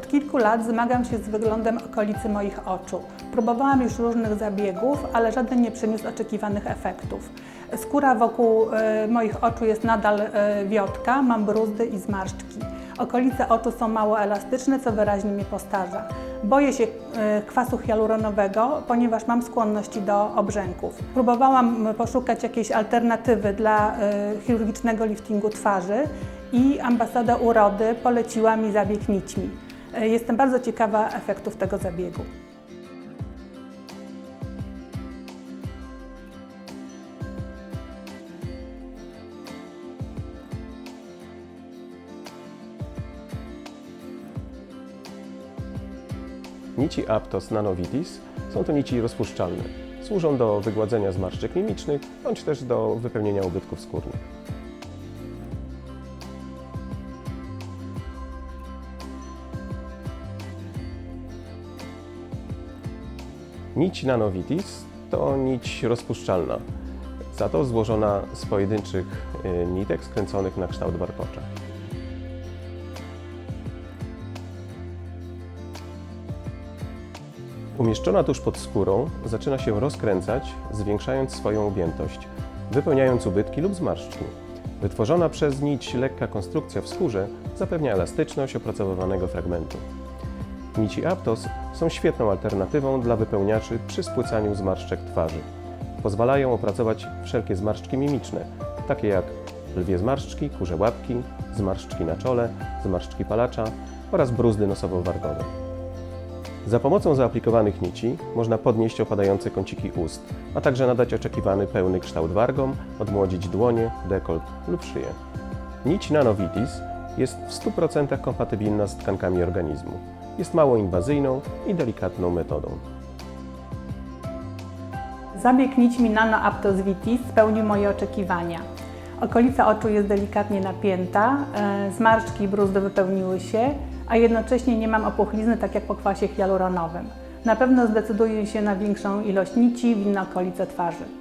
Od kilku lat zmagam się z wyglądem okolicy moich oczu. Próbowałam już różnych zabiegów, ale żaden nie przyniósł oczekiwanych efektów. Skóra wokół e, moich oczu jest nadal e, wiotka, mam bruzdy i zmarszczki. Okolice oczu są mało elastyczne, co wyraźnie mnie postarza. Boję się e, kwasu hialuronowego, ponieważ mam skłonności do obrzęków. Próbowałam poszukać jakiejś alternatywy dla chirurgicznego liftingu twarzy i ambasada urody poleciła mi zabieg nićmi. E, Jestem bardzo ciekawa efektów tego zabiegu. Nici Aptos Nanovitis są to nici rozpuszczalne. Służą do wygładzenia zmarszczek mimicznych bądź też do wypełnienia ubytków skórnych. Nić Nanovitis to nić rozpuszczalna, za to złożona z pojedynczych y, nitek skręconych na kształt warkocza. Umieszczona tuż pod skórą zaczyna się rozkręcać, zwiększając swoją objętość, wypełniając ubytki lub zmarszczki. Wytworzona przez nić lekka konstrukcja w skórze zapewnia elastyczność opracowywanego fragmentu. Nici Aptos są świetną alternatywą dla wypełniaczy przy spłycaniu zmarszczek twarzy. Pozwalają opracować wszelkie zmarszczki mimiczne, takie jak lwie zmarszczki, kurze łapki, zmarszczki na czole, zmarszczki palacza oraz bruzdy nosowo-wargowe. Za pomocą zaaplikowanych nici można podnieść opadające kąciki ust, a także nadać oczekiwany pełny kształt wargom, odmłodzić dłonie, dekolt lub szyję. Nić Nanovitis jest w 100% kompatybilna z tkankami organizmu. Jest mało inwazyjną i delikatną metodą. Zabieg nićmi Nano Aptos Vitis spełnił moje oczekiwania. Okolica oczu jest delikatnie napięta, e, zmarszczki i bruzdy wypełniły się, a jednocześnie nie mam opuchlizny tak jak po kwasie hialuronowym. Na pewno zdecyduję się na większą ilość nici w inne okolice twarzy.